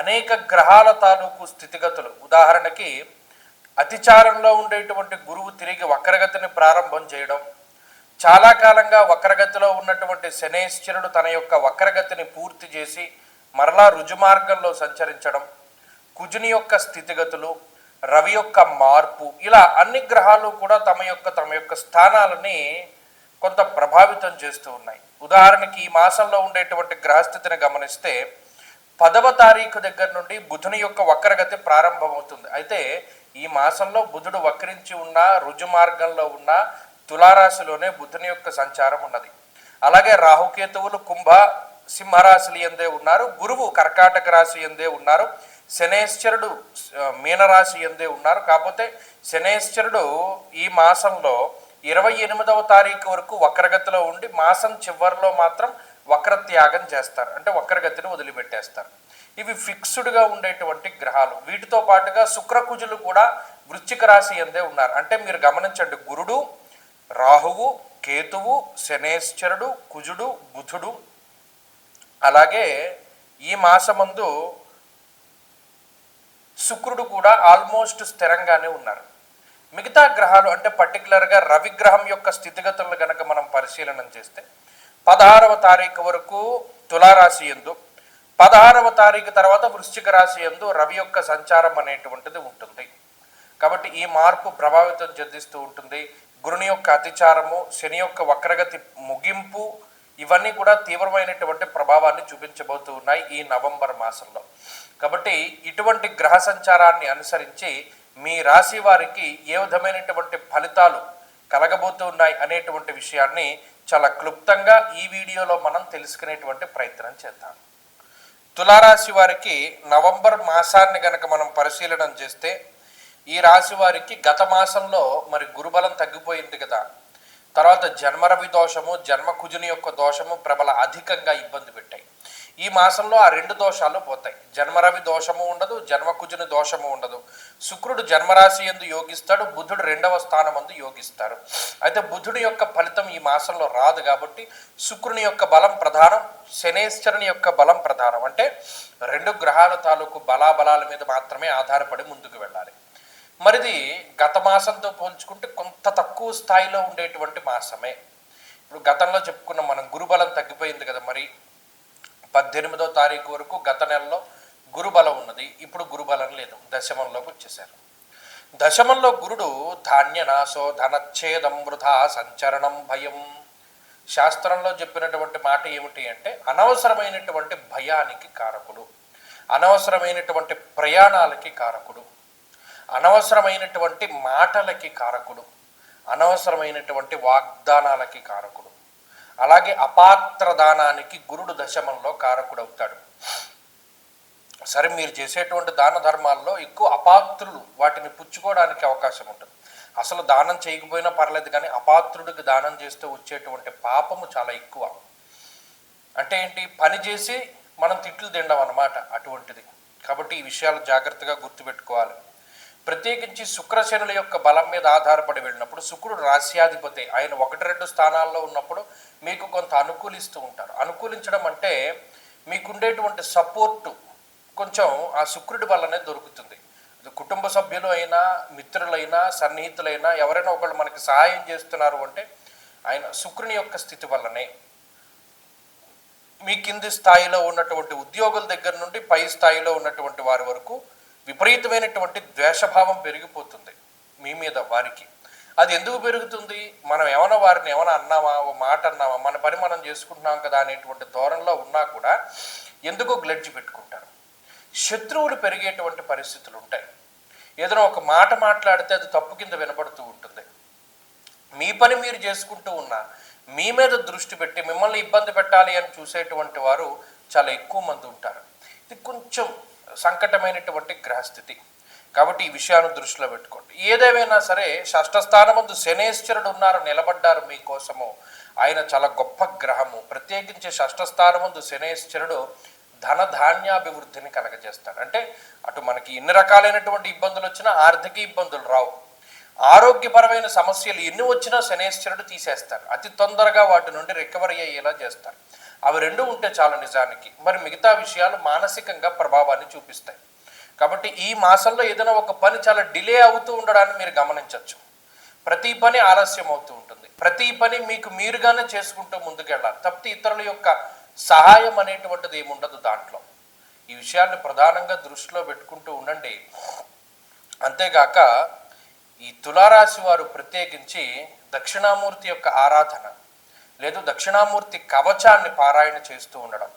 అనేక గ్రహాల తాలూకు స్థితిగతులు. ఉదాహరణకి అతిచారంలో ఉండేటువంటి గురువు తిరిగి వక్రగతిని ప్రారంభం చేయడం చాలా కాలంగా వక్రగతిలో ఉన్నటువంటి శనేశ్వరుడు తన యొక్క వక్రగతిని పూర్తి చేసి మరలా రుజుమార్గంలో సంచరించడం కుజుని యొక్క స్థితిగతులు రవి యొక్క మార్పు ఇలా అన్ని గ్రహాలు కూడా తమ యొక్క తమ యొక్క స్థానాలని కొంత ప్రభావితం చేస్తూ ఉన్నాయి. ఉదాహరణకి ఈ మాసంలో ఉండేటువంటి గ్రహస్థితిని గమనిస్తే పదవ తారీఖు దగ్గర నుండి బుధుని యొక్క వక్రగతి ప్రారంభమవుతుంది. అయితే ఈ మాసంలో బుధుడు వక్రించి ఉన్న రుజు మార్గంలో ఉన్న తులారాశిలోనే బుధుని యొక్క సంచారం ఉన్నది. అలాగే రాహుకేతువులు కుంభ సింహరాశులు ఎందే ఉన్నారు గురువు కర్కాటక రాశి ఎందే ఉన్నారు శనేశ్వరుడు మీనరాశి ఎందే ఉన్నారు. కాకపోతే శనేశ్వరుడు ఈ మాసంలో ఇరవై ఎనిమిదవ తారీఖు వరకు వక్రగతిలో ఉండి మాసం చివరిలో మాత్రం వక్రత్యాగం చేస్తారు. అంటే వక్రగతిని వదిలిపెట్టేస్తారు. ఇవి ఫిక్స్డ్గా ఉండేటువంటి గ్రహాలు. వీటితో పాటుగా శుక్రకుజులు కూడా వృశ్చిక రాశి ఎందే ఉన్నారు. అంటే మీరు గమనించండి గురుడు రాహువు కేతువు శనేశ్వరుడు కుజుడు బుధుడు అలాగే ఈ మాసమందు శుక్రుడు కూడా ఆల్మోస్ట్ స్థిరంగానే ఉన్నారు. మిగతా గ్రహాలు అంటే పర్టికులర్గా రవి గ్రహం యొక్క స్థితిగతులను కనుక మనం పరిశీలన చేస్తే పదహారవ తారీఖు వరకు తులారాశి ఎందు పదహారవ తారీఖు తర్వాత వృశ్చిక రాశి ఎందు రవి యొక్క సంచారం అనేటువంటిది ఉంటుంది. కాబట్టి ఈ మార్పు ప్రభావితం చెందిస్తూ ఉంటుంది. గురుని యొక్క అతిచారము శని యొక్క వక్రగతి ముగింపు ఇవన్నీ కూడా తీవ్రమైనటువంటి ప్రభావాన్ని చూపించబోతూ ఉన్నాయి ఈ నవంబర్ మాసంలో. కాబట్టి ఇటువంటి గ్రహ సంచారాన్ని అనుసరించి మీ రాశి వారికి ఏ విధమైనటువంటి ఫలితాలు కలగబోతున్నాయి అనేటువంటి విషయాన్ని చాలా క్లుప్తంగా ఈ వీడియోలో మనం తెలుసుకునేటువంటి ప్రయత్నం చేద్దాం. తులారాశి వారికి నవంబర్ మాసాన్ని గనక మనం పరిశీలన చేస్తే ఈ రాశి వారికి గత మాసంలో మరి గురుబలం తగ్గిపోయింది కదా. తర్వాత జన్మరవి దోషము జన్మ కుజుని యొక్క దోషము ప్రబల అధికంగా ఇబ్బంది పెట్టాయి. ఈ మాసంలో ఆ రెండు దోషాలు పోతాయి. జన్మరవి దోషము ఉండదు జన్మకుజుని దోషము ఉండదు. శుక్రుడు జన్మరాశి ఎందు యోగిస్తాడు బుధుడు రెండవ స్థానం అందు యోగిస్తారు. అయితే బుధుడి యొక్క ఫలితం ఈ మాసంలో రాదు కాబట్టి శుక్రుని యొక్క బలం ప్రధానం శనేశ్వరుని యొక్క బలం ప్రధానం. అంటే రెండు గ్రహాల తాలూకు బలాబలాల మీద మాత్రమే ఆధారపడి ముందుకు వెళ్ళాలి. మరిది గత మాసంతో పోల్చుకుంటే కొంత తక్కువ స్థాయిలో ఉండేటువంటి మాసమే. ఇప్పుడు గతంలో చెప్పుకున్న మనం గురుబలం తగ్గిపోయింది కదా మరి. పద్దెనిమిదో తారీఖు వరకు గత నెలలో గురుబలం ఉన్నది. ఇప్పుడు గురుబలం లేదు. దశమంలోకి వచ్చేసారు. దశమంలో గురుడు ధాన్యనాశో ధనచ్ఛేదం వృధా సంచరణం భయం. శాస్త్రంలో చెప్పినటువంటి మాట ఏమిటి అంటే అనవసరమైనటువంటి భయానికి కారకుడు అనవసరమైనటువంటి ప్రయాణాలకి కారకుడు అనవసరమైనటువంటి మాటలకి కారకుడు అనవసరమైనటువంటి వాగ్దానాలకి కారకుడు. అలాగే అపాత్ర దానానికి గురుడు దశమంలో కారకుడవుతాడు. సరే మీరు చేసేటువంటి దాన ధర్మాల్లో ఎక్కువ అపాత్రులు వాటిని పుచ్చుకోవడానికి అవకాశం ఉంటుంది. అసలు దానం చేయకపోయినా పర్లేదు కానీ అపాత్రుడికి దానం చేస్తే వచ్చేటువంటి పాపము చాలా ఎక్కువ. అంటే ఏంటి? పని చేసి మనం తిట్లు తినడం అన్నమాట అటువంటిది. కాబట్టి ఈ విషయాలు జాగ్రత్తగా గుర్తుపెట్టుకోవాలి. ప్రత్యేకించి శుక్రశనుల యొక్క బలం మీద ఆధారపడి వెళ్ళినప్పుడు శుక్రుడు రాశ్యాధిపతి. ఆయన ఒకటి రెండు స్థానాల్లో ఉన్నప్పుడు మీకు కొంత అనుకూలిస్తూ ఉంటారు. అనుకూలించడం అంటే మీకుండేటువంటి సపోర్టు కొంచెం ఆ శుక్రుడి వల్లనే దొరుకుతుంది. అది కుటుంబ సభ్యులు అయినా మిత్రులైనా సన్నిహితులైనా ఎవరైనా ఒకళ్ళు మనకి సహాయం చేస్తున్నారు అంటే ఆయన శుక్రుని యొక్క స్థితి వల్లనే. మీ కింది స్థాయిలో ఉన్నటువంటి ఉద్యోగుల దగ్గర నుండి పై స్థాయిలో ఉన్నటువంటి వారి వరకు విపరీతమైనటువంటి ద్వేషభావం పెరిగిపోతుంది మీ మీద వారికి. అది ఎందుకు పెరుగుతుంది? మనం ఏమైనా వారిని ఏమైనా అన్నామా? ఓ మాట అన్నామా? మన పని మనం చేసుకుంటున్నాం కదా అనేటువంటి ధోరణిలో ఉన్నా కూడా ఎందుకో గ్లడ్జి పెట్టుకుంటారు. శత్రువులు పెరిగేటువంటి పరిస్థితులు ఉంటాయి ఏదైనా ఒక మాట మాట్లాడితే అది తప్పు కింద వినపడుతూ ఉంటుంది. మీ పని మీరు చేసుకుంటూ ఉన్నా మీ మీద దృష్టి పెట్టి మిమ్మల్ని ఇబ్బంది పెట్టాలి అని చూసేటువంటి వారు చాలా ఎక్కువ మంది ఉంటారు. ఇది కొంచెం సంకటమైనటువంటి గ్రహస్థితి. కాబట్టి ఈ విషయాన్ని దృష్టిలో పెట్టుకోండి. ఏదేమైనా సరే షష్ఠస్థానమందు శనేశ్వరుడు ఉన్నారు నిలబడ్డారు మీకోసము. ఆయన చాలా గొప్ప గ్రహము. ప్రత్యేకించి షష్ఠస్థానమందు శనేశ్వరుడు ధన ధాన్యాభివృద్ధిని కలగజేస్తాడు. అంటే అటు మనకి ఎన్ని రకాలైనటువంటి ఇబ్బందులు వచ్చినా ఆర్థిక ఇబ్బందులు రావు. ఆరోగ్యపరమైన సమస్యలు ఎన్ని వచ్చినా శనేశ్వరుడు తీసేస్తారు అతి తొందరగా వాటి నుండి రికవరీ అయ్యేలా చేస్తారు అవి రెండు ఉంటే చాలు నిజానికి. మరి మిగతా విషయాలు మానసికంగా ప్రభావాన్ని చూపిస్తాయి. కాబట్టి ఈ మాసంలో ఏదైనా ఒక పని చాలా డిలే అవుతూ ఉండడాన్ని మీరు గమనించవచ్చు ప్రతి పని ఆలస్యం అవుతూ ఉంటుంది. ప్రతి పని మీకు మీరుగానే చేసుకుంటూ ముందుకెళ్ళాలి. తప్పితే ఇతరుల యొక్క సహాయం అనేటువంటిది ఏముండదు దాంట్లో. ఈ విషయాన్ని ప్రధానంగా దృష్టిలో పెట్టుకుంటూ ఉండండి. అంతేగాక ఈ తులారాశి వారు ప్రత్యేకించి దక్షిణామూర్తి యొక్క ఆరాధన. లేదు దక్షిణామూర్తి కవచాన్ని పారాయణ చేస్తూ ఉండడం.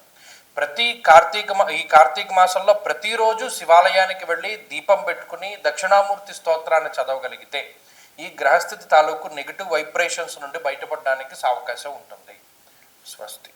ప్రతి కార్తీక మా- ఈ కార్తీక మాసంలో ప్రతిరోజు శివాలయానికి వెళ్ళి దీపం పెట్టుకుని దక్షిణామూర్తి స్తోత్రాన్ని చదవగలిగితే ఈ గ్రహస్థితి తాలూకు నెగిటివ్ వైబ్రేషన్స్ నుండి బయటపడడానికి అవకాశం ఉంటుంది. స్వస్తి.